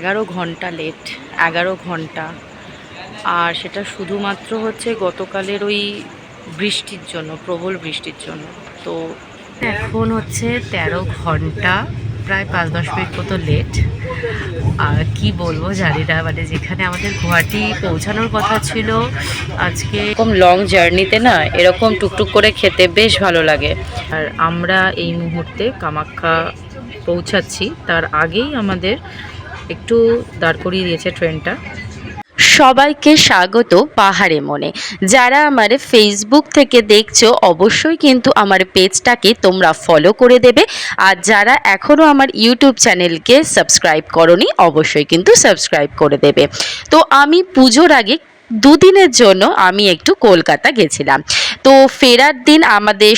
এগারো ঘণ্টা লেট এগারো ঘণ্টা। আর সেটা শুধুমাত্র হচ্ছে গতকালের ওই বৃষ্টির জন্য, প্রবল বৃষ্টির জন্য। তো এখন হচ্ছে তেরো ঘণ্টা, প্রায় পাঁচ দশ মিনিট মতো লেট আর কি বলব জানি না মানে যেখানে আমাদের গুয়াহাটি পৌঁছানোর কথা ছিল, আজকে এরকম লং জার্নিতে না, এরকম টুকটুক করে খেতে বেশ ভালো লাগে। আর আমরা এই মুহূর্তে কামাখ্যা পৌঁছাচ্ছি, তার আগেই আমাদের একটু দাঁড় করিয়ে দিয়েছে ট্রেনটা। সবাইকে স্বাগত পাহাড়ে মনে। যারা আমার ফেসবুক থেকে দেখছ, অবশ্যই কিন্তু আমার পেজটাকে তোমরা ফলো করে দেবে। আর যারা এখনও আমার ইউটিউব চ্যানেলকে সাবস্ক্রাইব করনি, অবশ্যই কিন্তু সাবস্ক্রাইব করে দেবে। তো আমি পুজোর আগে দুদিনের জন্য আমি একটু কলকাতা গেছিলাম। তো ফেরার দিন আমাদের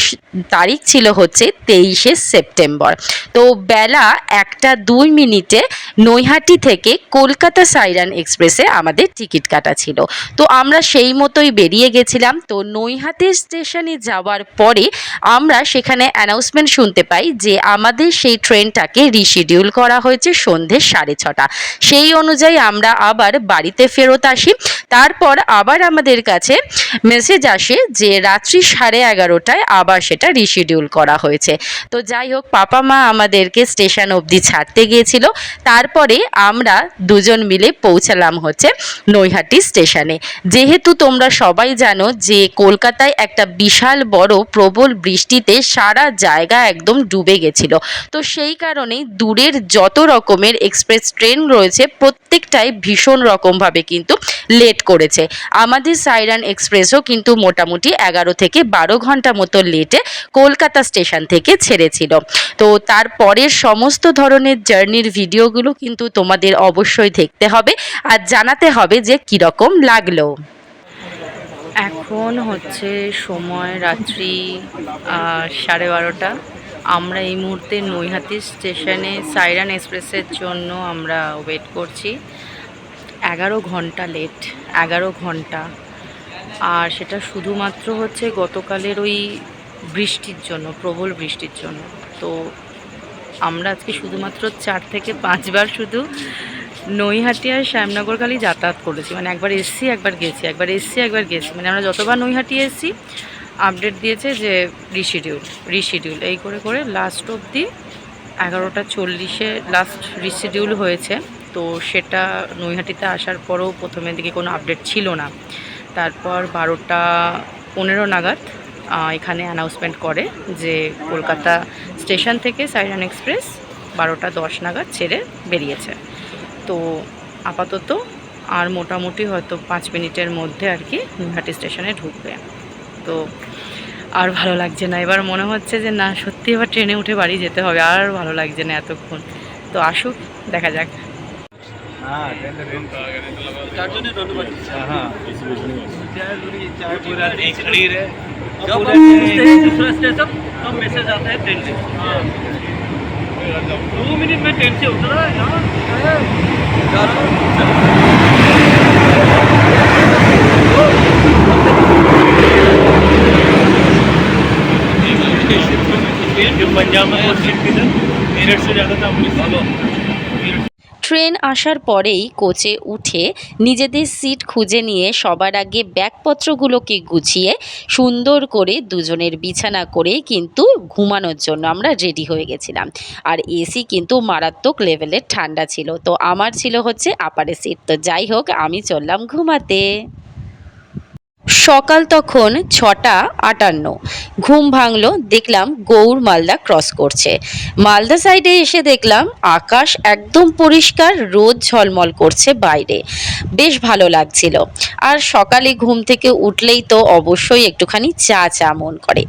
তারিখ ছিল হচ্ছে তেইশে সেপ্টেম্বর। তো বেলা একটা দুই মিনিটে নৈহাটি থেকে কলকাতা সাইরান এক্সপ্রেসে আমাদের টিকিট কাটা ছিল। তো আমরা সেই মতোই বেরিয়ে গেছিলাম। তো নৈহাটি স্টেশনে যাওয়ার পরে আমরা সেখানে অ্যানাউন্সমেন্ট শুনতে পাই যে আমাদের সেই ট্রেনটাকে রিশিডিউল করা হয়েছে সন্ধে সাড়ে ছটা। সেই অনুযায়ী আমরা আবার বাড়িতে ফেরত আসি। তারপর আবার আমাদের কাছে মেসেজ আসে যে রাত্রি সাড়ে এগারোটায় আবার সেটা রিশিডিউল করা হয়েছে। তো যাই হোক, পাপা মা আমাদেরকে স্টেশন অবধি ছাড়তে গিয়েছিল। তারপরে আমরা দুজন মিলে পৌঁছালাম হচ্ছে নৈহাটি স্টেশনে যেহেতু তোমরা সবাই জানো যে কলকাতায় একটা বিশাল বড় প্রবল বৃষ্টিতে সারা জায়গা একদম ডুবে গেছিল। তো সেই কারণেই দূরের যত রকমের এক্সপ্রেস ট্রেন রয়েছে, প্রত্যেকটাই ভীষণ রকমভাবে কিন্তু লেট করেছে। আমাদের সাইরান এক্সপ্রেসও কিন্তু মোটামুটি এগারো থেকে বারো ঘণ্টা মতো লেটে কলকাতা স্টেশন থেকে ছেড়েছিল। তো তারপরের সমস্ত ধরনের জার্নির ভিডিওগুলো কিন্তু তোমাদের অবশ্যই দেখতে হবে আর জানাতে হবে যে কীরকম লাগল। এখন হচ্ছে সময় রাত্রি সাড়ে বারোটা। আমরা এই মুহূর্তে নৈহাটি স্টেশনে সাইরান এক্সপ্রেসের জন্য আমরা ওয়েট করছি। এগারো ঘণ্টা লেট। এগারো ঘণ্টা। আর সেটা শুধুমাত্র হচ্ছে গতকালের ওই বৃষ্টির জন্য, প্রবল বৃষ্টির জন্য। তো আমরা আজকে শুধুমাত্র চার থেকে পাঁচবার শুধু নৈহাটি আর শ্যামনগর খালি যাতায়াত করেছি। মানে একবার এসছি, একবার গেছি, একবার এসছি, একবার গেছি। মানে আমরা যতবার নৈহাটি এসছি আপডেট দিয়েছে যে রিশিডিউল রিশিডিউল এই করে করে লাস্ট অবধি এগারোটা চল্লিশে লাস্ট রিশিডিউল হয়েছে। তো সেটা নৈহাটিতে আসার পরেও প্রথমের দিকে কোনো আপডেট ছিল না। তারপর বারোটা পনেরো নাগাদ এখানে অ্যানাউন্সমেন্ট করে যে কলকাতা স্টেশন থেকে সাইরান এক্সপ্রেস বারোটা দশ নাগাদ ছেড়ে বেরিয়েছে। তো আপাতত আর মোটামুটি হয়তো পাঁচ মিনিটের মধ্যে আর কি নৈহাটি স্টেশনে ঢুকবে। তো আর ভালো লাগছে না। এবার মনে হচ্ছে যে না, সত্যি এবার ট্রেনে উঠে বাড়ি যেতে হবে। আর ভালো লাগছে না এতক্ষণ। তো আসুক, দেখা যাক। हाँ बजे। हाँ चाय पूरी चाय पूरा एक खड़ी रहे जब हम पूछते हैं। दूसरा स्टेशन तब मैसेज आता है ट्रेन से दो मिनट में ट्रेन से उतरा यहाँ पंजाब में मेरठ से ज़्यादा था मेरठ ট্রেন আসার পরেই কোচে উঠে নিজেদের সিট খুঁজে নিয়ে সবার আগে ব্যাগপত্রগুলোকে গুছিয়ে সুন্দর করে দুজনের বিছানা করে কিন্তু ঘুমানোর জন্য আমরা রেডি হয়ে গেছিলাম। আর এসি কিন্তু মারাত্মক লেভেলের ঠান্ডা ছিল। তো আমার ছিল হচ্ছে আপারে সিট তো যাই হোক, আমি চললাম ঘুমাতে। সকাল তখন ছটা আটান্ন। ঘুম ভাঙলো, দেখলাম গৌর মালদা ক্রস করছে। মালদা সাইডে এসে দেখলাম আকাশ একদম পরিষ্কার, রোদ ঝলমল করছে বাইরে। বেশ ভালো লাগছিল। আর সকালে ঘুম থেকে উঠলেই তো অবশ্যই একটুখানি চা চা মন করে।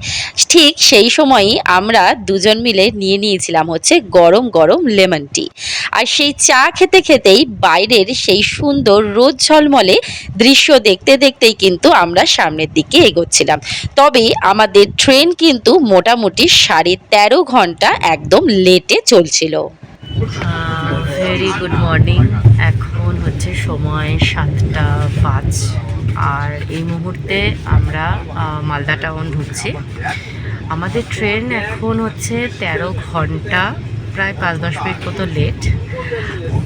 ঠিক সেই সময়ই আমরা দুজন মিলে নিয়ে নিয়েছিলাম হচ্ছে গরম গরম লেমন টি। আর সেই চা খেতে খেতেই বাইরের সেই সুন্দর রোদ ঝলমলে দৃশ্য দেখতে দেখতেই কিন্তু আমরা সামনের দিকে এগোচ্ছিলাম। তবে আমাদের ট্রেন কিন্তু মোটামুটি সাড়ে তেরো ঘণ্টা একদম লেটে চলছিল। ভেরি গুড মর্নিং এখন হচ্ছে সময় সাতটা পাঁচ। আর এই মুহূর্তে আমরা মালদা টাউন ঢুকছি। আমাদের ট্রেন এখন হচ্ছে তেরো ঘণ্টা প্রায় পাঁচ দশ মিনিট মতো লেট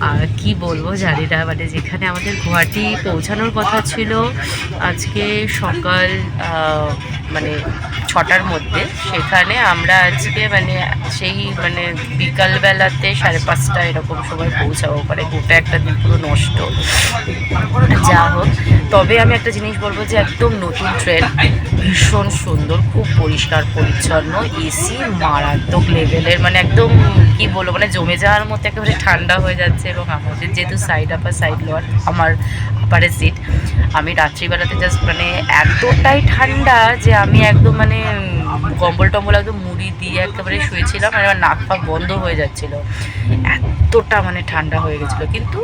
আর কি বলব জানি না মানে যেখানে আমাদের গুয়াহাটি পৌঁছানোর কথা ছিল, আজকে সকাল মানে ছটার মধ্যে। সেখানে আমরা আজকে মানে সেই মানে বিকালবেলাতে সাড়ে পাঁচটা এরকম সময় পৌঁছাবো। মানে গোটা একটা দিন পুরো নষ্ট। যা হোক, তবে আমি একটা জিনিস বলব যে একদম নতুন ট্রেন ভীষণ সুন্দর, খুব পরিষ্কার, পরিচ্ছন্ন এসি মারাত্মক লেভেলের মানে একদম কি বলব মানে জমে যাওয়ার মতো একেবারে ঠান্ডা হয়ে যাচ্ছে এবং আমাদের যেহেতু সাইড আপার সাইড লোয়ার আমার আপারের সিট আমি রাত্রিবেলাতে জাস্ট মানে এতটাই ঠান্ডা যে আমি একদম মানে কম্বল টম্বল একদম মুড়ি দিয়ে একেবারে শুয়েছিলাম, আর আমার নাক ফাক বন্ধ হয়ে যাচ্ছিল। এতটা মানে ঠান্ডা হয়ে গেছিল। কিন্তু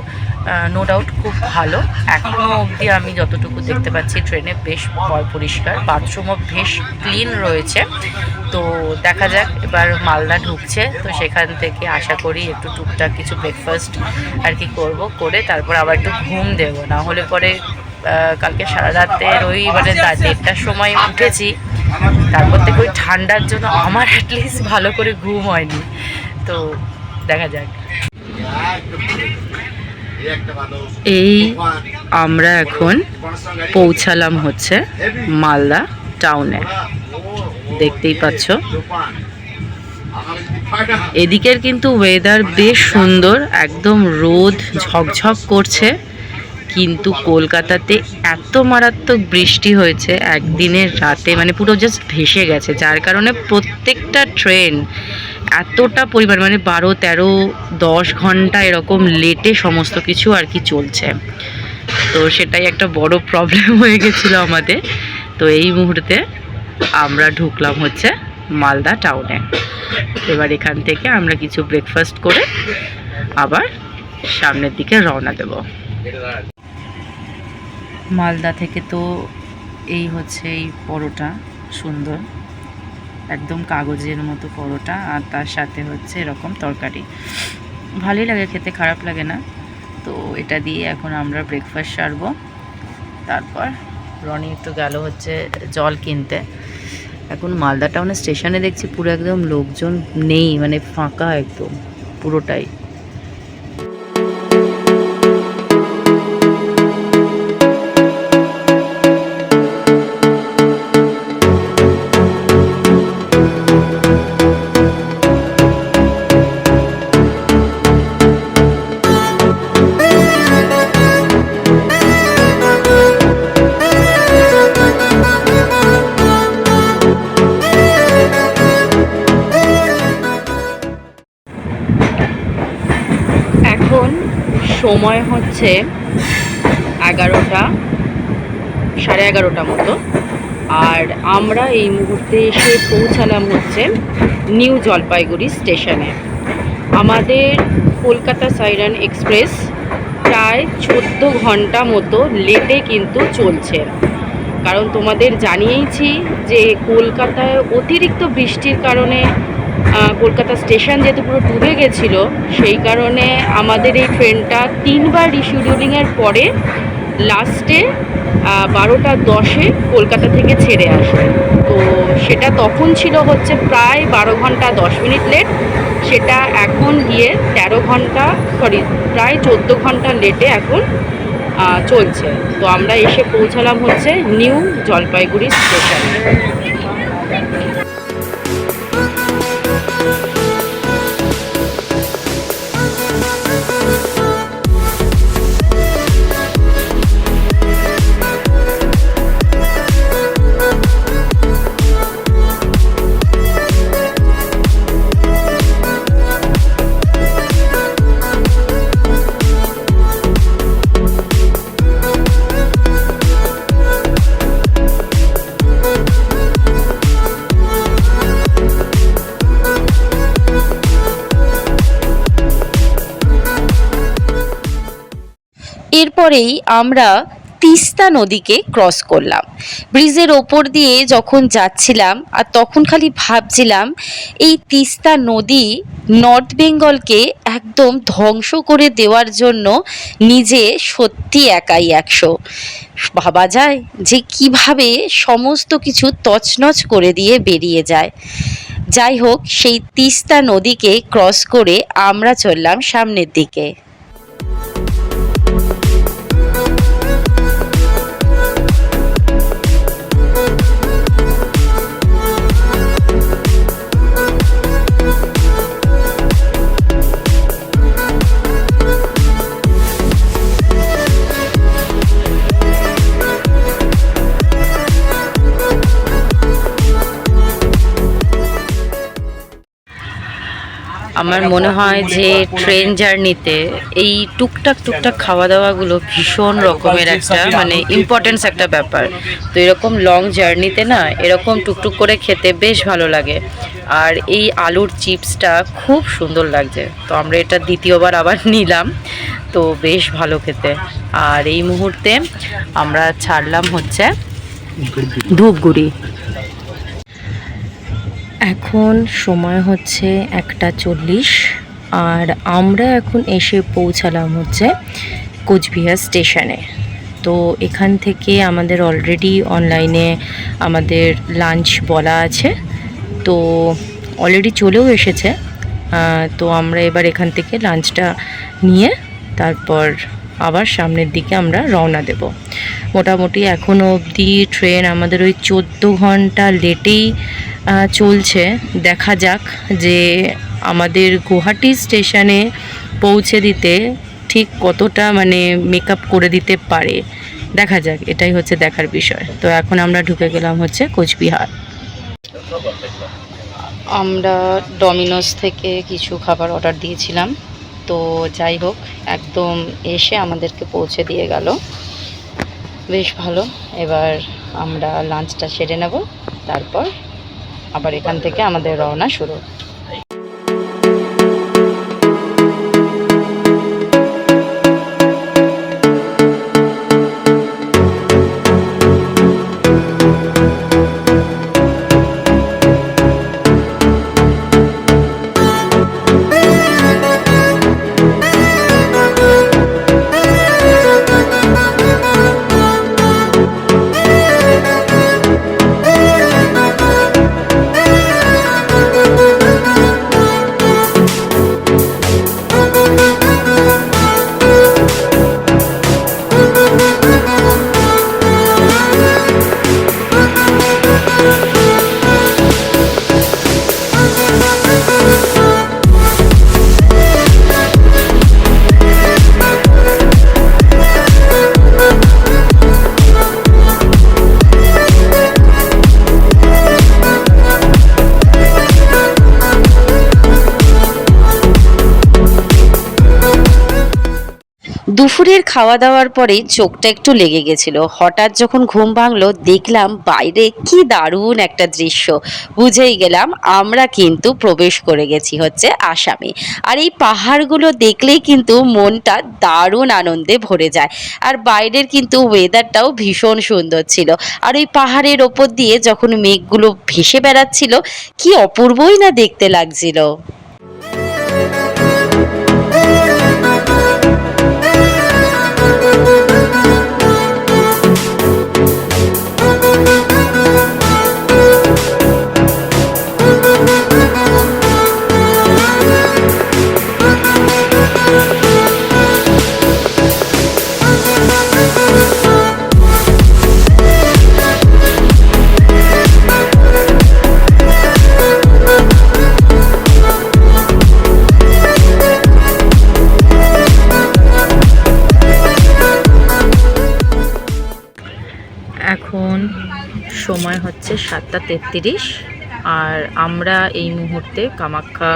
নো ডাউট খুব ভালো। এখনও অবধি আমি যতটুকু দেখতে পাচ্ছি ট্রেনে বেশ পরিষ্কার। বাথরুমও বেশ ক্লিন রয়েছে। তো দেখা যাক, এবার মালদা ঢুকছে। তো সেখান থেকে আশা করি একটু টুকটাক কিছু ব্রেকফাস্ট আর কি করব, করে তারপর আবার একটু ঘুম দেবো। না হলে পরে কালকে সারা রাতের ওই মানে দেড়টার সময় উঠেছি। তারপর থেকে ওই ঠান্ডার জন্য আমার অ্যাটলিস্ট ভালো করে ঘুম হয়নি। তো দেখা যাক। এই আমরা এখন পৌঁছালাম হচ্ছে মালদা টাউনে দেখতেই পাচ্ছ। এদিকের কিন্তু ওয়েদার বেশ সুন্দর, একদম রোদ ঝকঝক করছে। কিন্তু কলকাতাতে এত মারাত্মক বৃষ্টি হয়েছে একদিনের রাতে মানে পুরো জাস্ট ভেসে গেছে। যার কারণে প্রত্যেকটা ট্রেন এতটা পরিমাণ মানে বারো, তেরো, দশ ঘণ্টা এরকম লেটে সমস্ত কিছু আর কি চলছে। তো সেটাই একটা বড় প্রবলেম হয়ে গেছিল আমাদের। তো এই মুহূর্তে আমরা ঢুকলাম হচ্ছে মালদা টাউনে এবার এখান থেকে আমরা কিছু ব্রেকফাস্ট করে আবার সামনের দিকে রওনা দেব। মালদা থেকে তো এই হচ্ছে এই পরোটা, সুন্দর। একদম কাগজের মতো পরোটা আর তার সাথে হচ্ছে এরকম তরকারি। ভালোই লাগে খেতে, খারাপ লাগে না। তো এটা দিয়ে এখন আমরা ব্রেকফাস্ট সারবো। তারপর রনি একটু গেল হচ্ছে জল কিনতে। এখন মালদা টাউনের স্টেশনে দেখছি পুরো একদম লোকজন নেই মানে ফাঁকা একদম, পুরোটাই। সময় হচ্ছে এগারোটা, সাড়ে এগারোটা মতো। আর আমরা এই মুহূর্তে এসে পৌঁছালাম হচ্ছে নিউ জলপাইগুড়ি স্টেশনে। আমাদের কলকাতা সাইরান এক্সপ্রেস প্রায় চোদ্দ ঘণ্টা মতো লেটে কিন্তু চলছে। কারণ তোমাদের জানিয়েইছি যে কলকাতায় অতিরিক্ত বৃষ্টির কারণে কলকাতা স্টেশন যেহেতু পুরো ডুবে গেছিল, সেই কারণে আমাদের এই ট্রেনটা তিনবার রিশিডিউলিংয়ের পরে লাস্টে বারোটা দশে কলকাতা থেকে ছেড়ে আসে। তো সেটা তখন ছিল হচ্ছে প্রায় বারো ঘণ্টা দশ মিনিট লেট সেটা এখন গিয়ে তেরো ঘণ্টা সরি প্রায় চোদ্দ ঘণ্টা লেটে এখন চলছে। তো আমরা এসে পৌঁছালাম হচ্ছে নিউ জলপাইগুড়ি স্টেশনে। এরপরেই আমরা তিস্তা নদীকে ক্রস করলাম। ব্রিজের ওপর দিয়ে যখন যাচ্ছিলাম আর তখন খালি ভাবছিলাম, এই তিস্তা নদী নর্থ বেঙ্গলকে একদম ধ্বংস করে দেওয়ার জন্য নিজে সত্যি একাই একশো। ভাবা যায় যে কীভাবে সমস্ত কিছু তছনছ করে দিয়ে বেরিয়ে যায়। যাই হোক, সেই তিস্তা নদীকে ক্রস করে আমরা চললাম সামনের দিকে। আমার মনে হয় যে ট্রেন জার্নিতে এই টুকটাক টুকটাক খাওয়া দাওয়াগুলো ভীষণ রকমের একটা মানে ইম্পর্টেন্স একটা ব্যাপার। তো এরকম লং জার্নিতে না, এরকম টুকটুক করে খেতে বেশ ভালো লাগে। আর এই আলুর চিপসটা খুব সুন্দর লাগছে। তো আমরা এটা দ্বিতীয়বার আবার নিলাম। তো বেশ ভালো খেতে। আর এই মুহূর্তে আমরা ছাড়লাম হচ্ছে ধূপগুড়ি। এখন সময় হচ্ছে একটা চল্লিশ, আর আমরা এখন এসে পৌঁছালাম হচ্ছে কোচবিহার স্টেশনে। তো এখান থেকে আমাদের অলরেডি অনলাইনে আমাদের লাঞ্চ বলা আছে। তো অলরেডি চলেও এসেছে। তো আমরা এবার এখান থেকে লাঞ্চটা নিয়ে তারপর আবার সামনের দিকে আমরা রওনা দেব। মোটামুটি এখনও অবধি ট্রেন আমাদের ওই চোদ্দ ঘণ্টা লেটেই চলছে। দেখা যাক যে আমাদের গুয়াহাটি স্টেশনে পৌঁছে দিতে ঠিক কতটা মানে মেকআপ করে দিতে পারে। দেখা যাক, এটাই হচ্ছে দেখার বিষয়। তো এখন আমরা ঢুকে গেলাম হচ্ছে কোচবিহার। আমরা ডমিনোস থেকে কিছু খাবার অর্ডার দিয়েছিলাম। তো যাই হোক, একদম এসে আমাদেরকে পৌঁছে দিয়ে গেল। বেশ ভালো। এবার আমরা লাঞ্চটা সেরে নেব। তারপর আবার এখান থেকে আমাদের রওনা শুরু। দুপুরের খাওয়া দাওয়ার পরে চোখটা একটু লেগে গেছিল। হঠাৎ যখন ঘুম ভাঙলো, দেখলাম বাইরে কি দারুণ একটা দৃশ্য। বুঝেই গেলাম, আমরা কিন্তু প্রবেশ করে গেছি হচ্ছে আসামে। আর এই পাহাড়গুলো দেখলেই কিন্তু মনটা দারুণ আনন্দে ভরে যায়। আর বাইরের কিন্তু ওয়েদারটাও ভীষণ সুন্দর ছিল। আর ওই পাহাড়ের ওপর দিয়ে যখন মেঘগুলো ভেসে বেড়াচ্ছিল, কি অপূর্বই না দেখতে লাগছিল। সময় হচ্ছে সাতটা তেত্রিশ। আর আমরা এই মুহূর্তে কামাখ্যা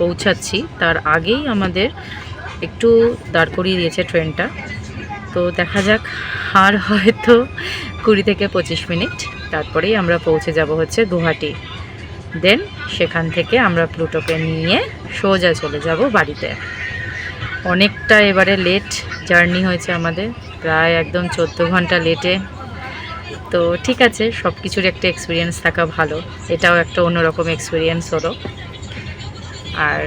পৌঁছাচ্ছি। তার আগেই আমাদের একটু দাঁড় করিয়ে দিয়েছে ট্রেনটা। তো দেখা যাক, আর হয়তো কুড়ি থেকে পঁচিশ মিনিট। তারপরেই আমরা পৌঁছে যাব হচ্ছে গুয়াহাটি। দেন সেখান থেকে আমরা প্লুটোকে নিয়ে সোজা চলে যাব বাড়িতে। অনেকটা এবারে লেট জার্নি হয়েছে আমাদের। প্রায় একদম চোদ্দ ঘণ্টা লেটে তো ঠিক আছে সব কিছুর একটা এক্সপিরিয়েন্স থাকা ভালো। এটাও একটা অন্যরকম এক্সপিরিয়েন্স হলো। আর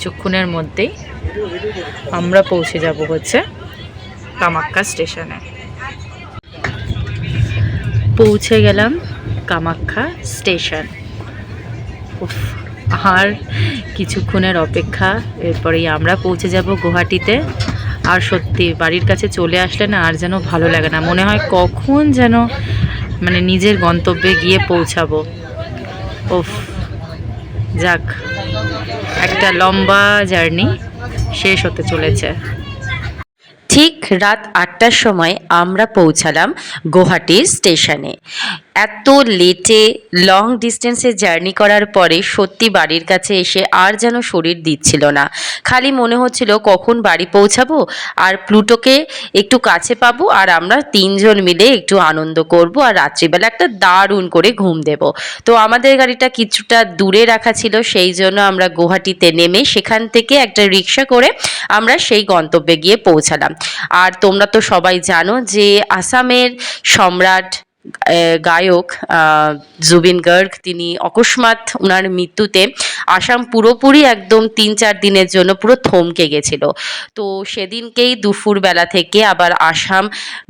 চক্ষুনের মধ্যেই আমরা পৌঁছে যাব হচ্ছে কামাক্কা স্টেশনে। পৌঁছে গেলাম কামাখ্যা স্টেশন। উফ, আর কিছুক্ষণের অপেক্ষা এরপরেই আমরা পৌঁছে যাব গুয়াহাটিতে। আর সত্যি বাড়ির কাছে চলে আসলে না আর যেন ভালো লাগে না। মনে হয় কখন যেন মানে নিজের গন্তব্যে গিয়ে পৌঁছাবো। ওফ যাক, একটা লম্বা জার্নি শেষ হতে চলেছে। ঠিক রাত আটটার সময় আমরা পৌঁছালাম গুয়াহাটির স্টেশনে। এত লেটে লং ডিস্টেন্সে জার্নি করার পরে সত্যি বাড়ির কাছে এসে আর যেন শরীর দিচ্ছিল না। খালি মনে হচ্ছিল কখন বাড়ি পৌঁছাবো? আর প্লুটোকে একটু কাছে পাবো আর আমরা তিনজন মিলে একটু আনন্দ করব আর রাত্রিবেলা একটা দারুণ করে ঘুম দেব। তো আমাদের গাড়িটা কিছুটা দূরে রাখা ছিল, সেই জন্য আমরা গুয়াহাটিতে নেমে সেখান থেকে একটা রিক্সা করে আমরা সেই গন্তব্যে গিয়ে পৌঁছালাম। আর তোমরা তো সবাই জানো যে আসামের সম্রাট গায়ক জুবিন গার্গ, তিনি অকস্মাৎ ওনার মৃত্যুতে আসাম পুরোপুরি একদম তিন চার দিনের জন্য পুরো থমকে গেছিল। তো সেদিনকেই দুপুরবেলা থেকে আবার আসাম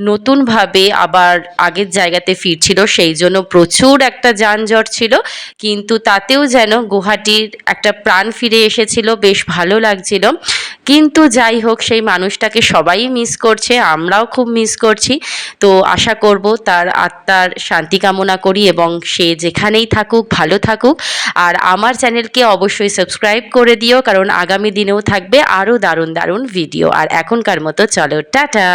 নতুনভাবে আবার আগের জায়গাতে ফিরছিল, সেই জন্য প্রচুর একটা যানজট ছিল। কিন্তু তাতেও যেন গুয়াহাটির একটা প্রাণ ফিরে এসেছিল, বেশ ভালো লাগছিল। কিন্তু যাই হোক, সেই মানুষটাকে সবাই মিস করছে, আমরাও খুব মিস করছি। তো আশা করব তার আত্মার শান্তি কামনা করি এবং সে যেখানেই থাকুক, ভালো থাকুক। আর আমার চ্যানেলকে অবশ্যই সাবস্ক্রাইব করে দিও, কারণ আগামী দিনেও থাকবে আরও দারুণ দারুণ ভিডিও আর এখনকার মতো চলো, টাটা!